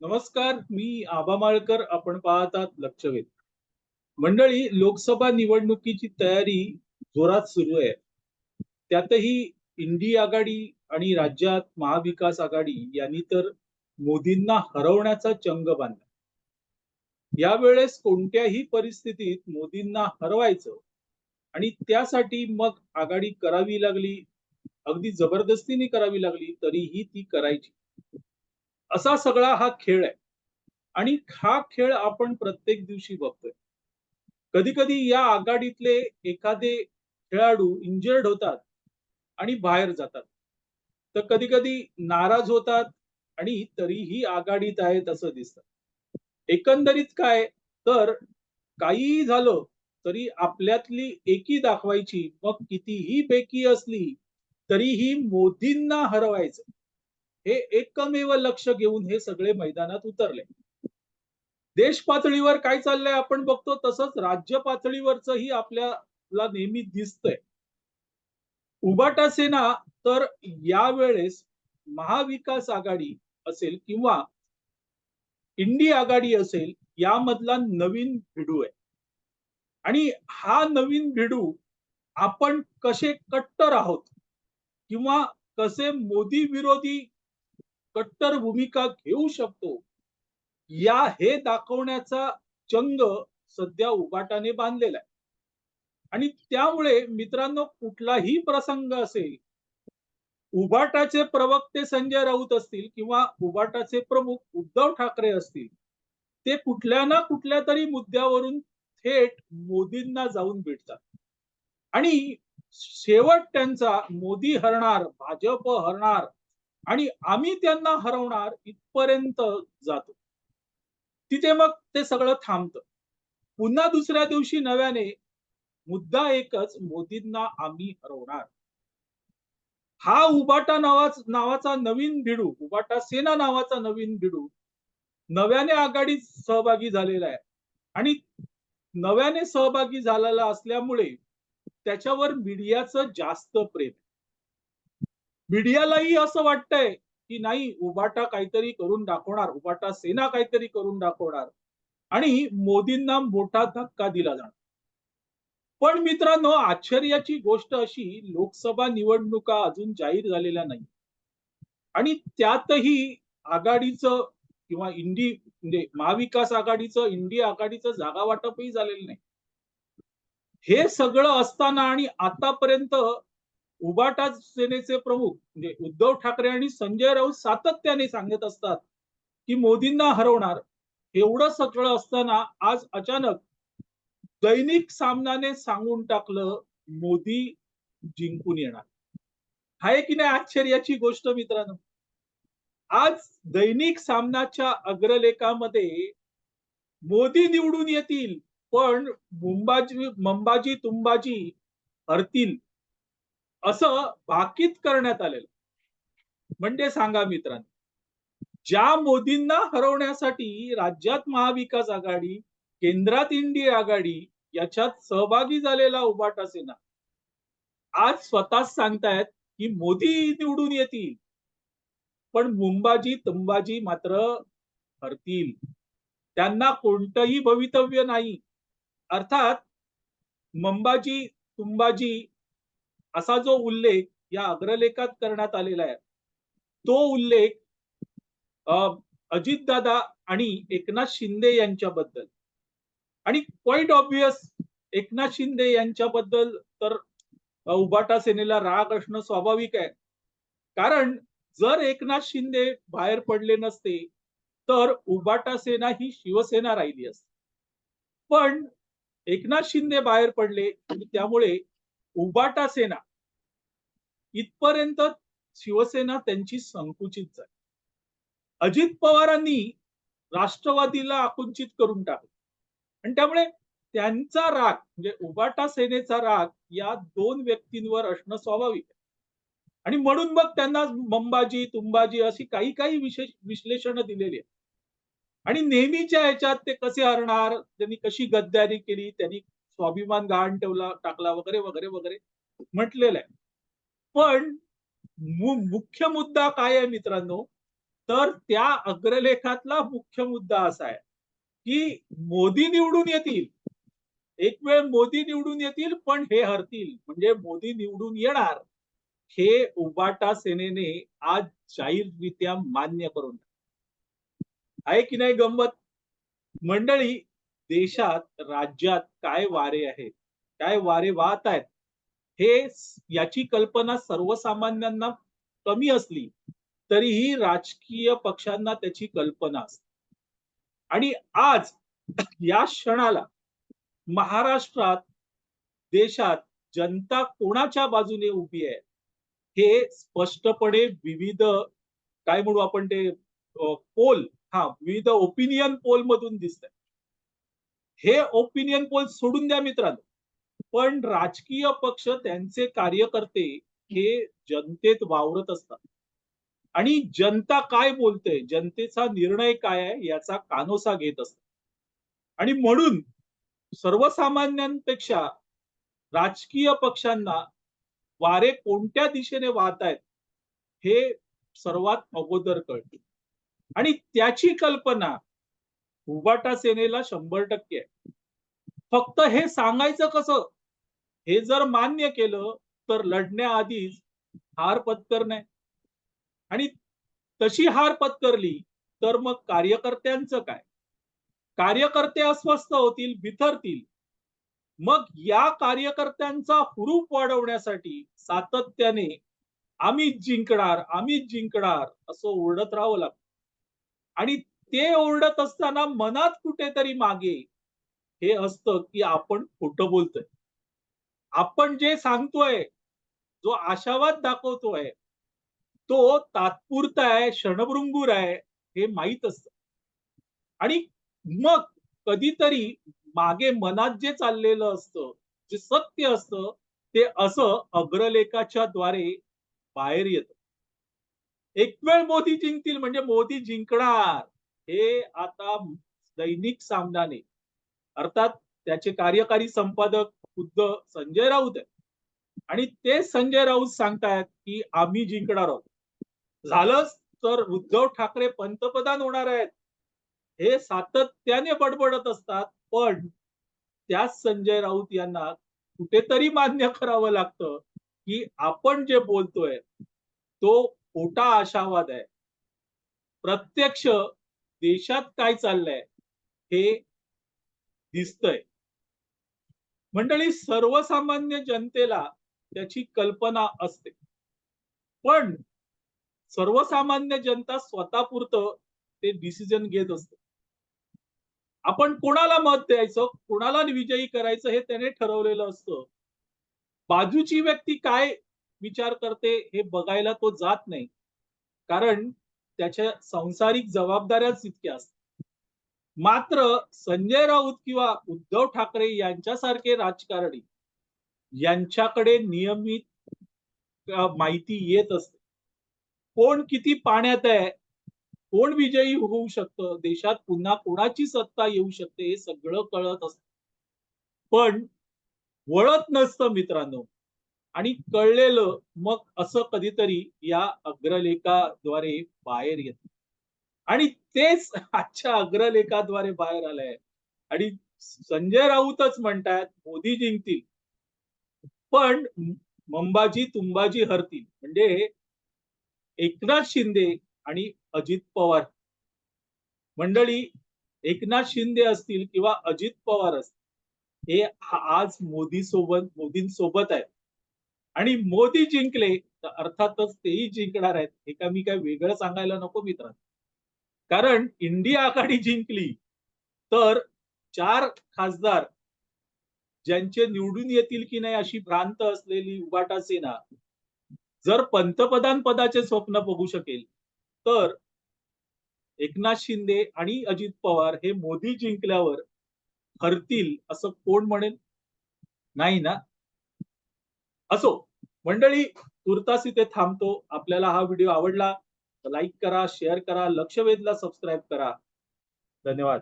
नमस्कार मी आबा माळकर आपण पाहतात लक्षवेध. मंडळी लोकसभा निवडणुकीची तयारी जोरात सुरू आहे. त्यातही इंडी आघाडी आणि राज्यात महाविकास आघाडी यांनी तर मोदींना हरवण्याचा चंग बांधला. यावेळेस कोणत्याही परिस्थितीत मोदींना हरवायचं आणि त्यासाठी मग आघाडी करावी लागली अगदी जबरदस्तीने करावी लागली तरीही ती करायची. असा सगळा हा खेळ आहे. आणि हा खेळ आपण प्रत्येक दिवशी बघतोय. कधी कधी या आघाडीतले एखादे खेळाडू इंजर्ड होतात आणि बाहेर जातात. तर कधी कधी नाराज होतात आणि तरीही आघाडीत आहेत असं दिसतं. एकंदरीत काय? तर काहीही झालं तरी आपल्यातली एकी दाखवायची मग कितीही बेकी असली तरीही मोदींना हरवायचं. हे एकमेव लक्ष घेऊन हे सगळे मैदानात उतरले. देश पातळीवर काय चाललंय आपण बघतो तसंच राज्य पातळीवरचही आपल्याला नेहमी दिसतंय. उबाटा सेना तर यावेळेस महाविकास आघाडी असेल किंवा इंडी आघाडी असेल यामधला नवीन भिडू आहे. आणि हा नवीन भिडू आपण कसे कट्टर आहोत किंवा कसे मोदी विरोधी कट्टर भूमिका घेऊ शकतो. या हे दाखवण्याचा चंग सध्या उबाटाने बांधलेला आहे. आणि त्यामुळे मित्रांनो कुठलाही प्रसंग असेल उबाटाचे प्रवक्ते संजय राऊत असतील किंवा उबाटाचे प्रमुख उद्धव ठाकरे असतील ते कुठल्या ना कुठल्या तरी मुद्द्यावरून थेट मोदींना जाऊन भेटतात. आणि शेवट त्यांचा मोदी हरणार भाजप हरणार आणि आम्ही त्यांना हरवणार इथपर्यंत जातो. तिथे मग ते सगळं थांबतं. पुन्हा दुसऱ्या दिवशी नव्याने मुद्दा एकच मोदींना आम्ही हरवणार. हा उबाटा नावाच नावाचा नवीन भिडू उबाटा सेना नावाचा नवीन भिडू नव्याने आघाडीत सहभागी झालेला आहे. आणि नव्याने सहभागी झालेला असल्यामुळे त्याच्यावर मीडियाचं जास्त प्रेम मीडियालाही असं वाटतंय की नाही उबाटा काहीतरी करून दाखवणार उबाटा सेना काहीतरी करून दाखवणार. आणि मोदींना मोठा धक्का दिला जाणार. पण मित्रांनो आश्चर्याची गोष्ट अशी लोकसभा निवडणुका अजून जाहीर झालेल्या नाही. आणि त्यातही आघाडीचं किंवा इंडी म्हणजे महाविकास आघाडीचं इंडी आघाडीचं जागा वाटपही झालेलं नाही. हे सगळं असताना आणि आतापर्यंत उबाटा सेनेचे प्रमुख म्हणजे उद्धव ठाकरे आणि संजय राऊत सातत्याने सांगत असतात की मोदींना हरवणार एवढं सगळं असताना आज अचानक दैनिक सामनाने सांगून टाकलं मोदी जिंकून येणार. आहे की नाही आश्चर्याची गोष्ट मित्रांनो? आज दैनिक सामनाच्या अग्रलेखामध्ये मोदी निवडून येतील पण मुंबाजी मंबाजी तुंबाजी हरतील. असं भाकीत करण्यात आलेलं. म्हणजे सांगा मित्रांनो ज्या मोदींना हरवण्यासाठी राज्यात महाविकास आघाडी केंद्रात इंडी आघाडी याच्यात सहभागी झालेला उबाटा सेना आज स्वतःच सांगतायत की मोदी निवडून येतील. पण मुंबाजी तुंबाजी मात्र हरतील. त्यांना कोणतंही भवितव्य नाही. अर्थात मंबाजी तुंबाजी असा जो उल्लेख या अग्रलेखात करण्यात आलेला आहे तो उल्लेख अजितदादा आणि एकनाथ शिंदे यांच्याबद्दल. आणि क्वाईट ऑब्विस एकनाथ शिंदे यांच्याबद्दल तर उबाटा सेनेला राग असणं स्वाभाविक आहे. कारण जर एकनाथ शिंदे बाहेर पडले नसते तर उबाटा सेना ही शिवसेना राहिली असते. पण एकनाथ शिंदे बाहेर पडले आणि त्यामुळे उबाटा सेना इथपर्यंत शिवसेना त्यांची संकुचित झाली. अजित पवारांनी राष्ट्रवादीला आकुंचित करून टाकलं. आणि त्यामुळे त्यांचा राग म्हणजे उबाटा सेनेचा राग या दोन व्यक्तींवर असणं स्वाभाविक आहे. आणि म्हणून मग त्यांना मंबाजी तुंबाजी अशी काही काही विशेष विश्लेषण दिलेली आहेत. आणि नेहमीच्या ह्याच्यात ते कसे हरणार त्यांनी कशी गद्दारी केली त्यांनी स्वाभिमान गहाण ठेवला टाकला वगैरे वगैरे वगैरे म्हटलेलं आहे. पण मुख्य मुद्दा काय आहे मित्रांनो? तर त्या अग्रलेखातला मुख्य मुद्दा असा आहे की मोदी निवडून येतील. एक वेळ मोदी निवडून येतील पण हे हरतील. म्हणजे मोदी निवडून येणार हे उबाटा सेनेने आज जाहीररित्या मान्य करून आहे की नाही गंमत? मंडळी देशात राज्यात काय वारे आहेत? काय वारे वाहत आहेत हे याची कल्पना सर्वसामान्यांना कमी असली तरीही राजकीय पक्षांना त्याची कल्पना असते. आणि आज या क्षणाला महाराष्ट्रात देशात जनता कोणाच्या बाजूने उभी आहे हे स्पष्टपणे विविध काय म्हणू आपण ते पोल हा विविध ओपिनियन पोल मधून दिसत हे ओपिनियन पोल सोडून द्या मित्रांनो. पण राजकीय पक्ष त्यांचे कार्यकर्ते हे जनतेत वावरत असतात. आणि जनता काय बोलते? जनतेचा निर्णय काय आहे? याचा कानोसा घेत असतात. आणि म्हणून सर्वसामान्यांपेक्षा राजकीय पक्षांना वारे कोणत्या दिशेने वाहत आहेत हे सर्वात अगोदर कळते. आणि त्याची कल्पना उबाटा सेनेला शंभर टक्के आहे. फक्त हे सांगायचं कसं? हे जर मान्य केलं तर लढण्याआधीच हार पत्करणे. आणि तशी हार पत्करली तर मग कार्यकर्त्यांचं काय? कार्यकर्ते अस्वस्थ होतील बिथरतील मग या कार्यकर्त्यांचा हुरूप वाढवण्यासाठी सातत्याने आम्हीच जिंकणार आम्हीच जिंकणार असं ओरडत राहावं लागतं. आणि ते ओरडत असताना मनात कुठेतरी मागे हे असतं की आपण खोटं बोलतोय. आपण जे सांगतोय जो आशावाद दाखवतोय तो तात्पुरता आहे क्षणभृंगूर आहे हे माहीत असत. आणि मग कधीतरी मागे मनात जे चाललेलं असतं जे सत्य असतं ते असं अग्रलेखाच्या द्वारे बाहेर येतं. एक वेळ मोदी जिंकतील म्हणजे मोदी जिंकणार हे आता दैनिक सामनाने. अर्थात त्याचे कार्यकारी संपादक खुद्द संजय राऊत आहेत. आणि ते संजय राऊत सांगतायत की आम्ही जिंकणार आहोत. झालंच तर उद्धव ठाकरे पंतप्रधान होणार आहेत. हे सातत्याने बडबडत असतात पण त्याच संजय राऊत यांना कुठेतरी मान्य करावं लागतं की आपण जे बोलतोय तो खोटा आशावाद आहे. प्रत्यक्ष देशात काय चाललंय हे दिसतंय. मंडळी सर्वसामान्य जनतेला त्याची कल्पना असते. पण सर्वसामान्य जनता स्वतःपुरतं ते डिसिजन घेत असते. आपण कोणाला मत द्यायचं कोणाला विजयी करायचं हे त्याने ठरवलेलं असतं. बाजूची व्यक्ती काय विचार करते हे बघायला तो जात नाही. कारण त्याच्या संसारिक जबाबदाऱ्याच इतक्या असतात. मात्र संजय राऊत किंवा उद्धव ठाकरे यांच्यासारखे राजकारणी यांच्याकडे नियमित माहिती येत असते. कोण किती पाण्यात आहे कोण विजयी होऊ शकतं देशात पुन्हा कोणाची सत्ता येऊ शकते हे सगळं कळत असत. पण वळत नसतं मित्रांनो. आणि कळलेलं मग असं कधीतरी या अग्रलेखाद्वारे बाहेर येत. आणि तेच आजच्या अग्रलेखाद्वारे बाहेर आलंय. आणि संजय राऊतच म्हणतात मोदी जिंकतील. पण मंबाजी तुंबाजी हरतील. म्हणजे एकनाथ शिंदे आणि अजित पवार. मंडळी एकनाथ शिंदे असतील किंवा अजित पवार असतील हे आज मोदी सोबत मोदींसोबत आहेत. आणि मोदी जिंकले तर अर्थातच तेही जिंकणार आहेत. हे का मी काय वेगळं सांगायला नको मित्रांनो. कारण इंडिया आघाडी जिंकली तर चार खासदार ज्यांचे निवडून येतील की नाही अशी भ्रांत असलेली उबाटा सेना जर पंतप्रधान पदाचे स्वप्न बघू शकेल तर एकनाथ शिंदे आणि अजित पवार हे मोदी जिंकल्यावर हरतील असं कोण म्हणेल? नाही ना? असो मंडळी तुर्तास इथे थांबतो. आपल्याला हा व्हिडिओ आवडला लाईक करा शेअर करा लक्ष वेधला सबस्क्राईब करा. धन्यवाद.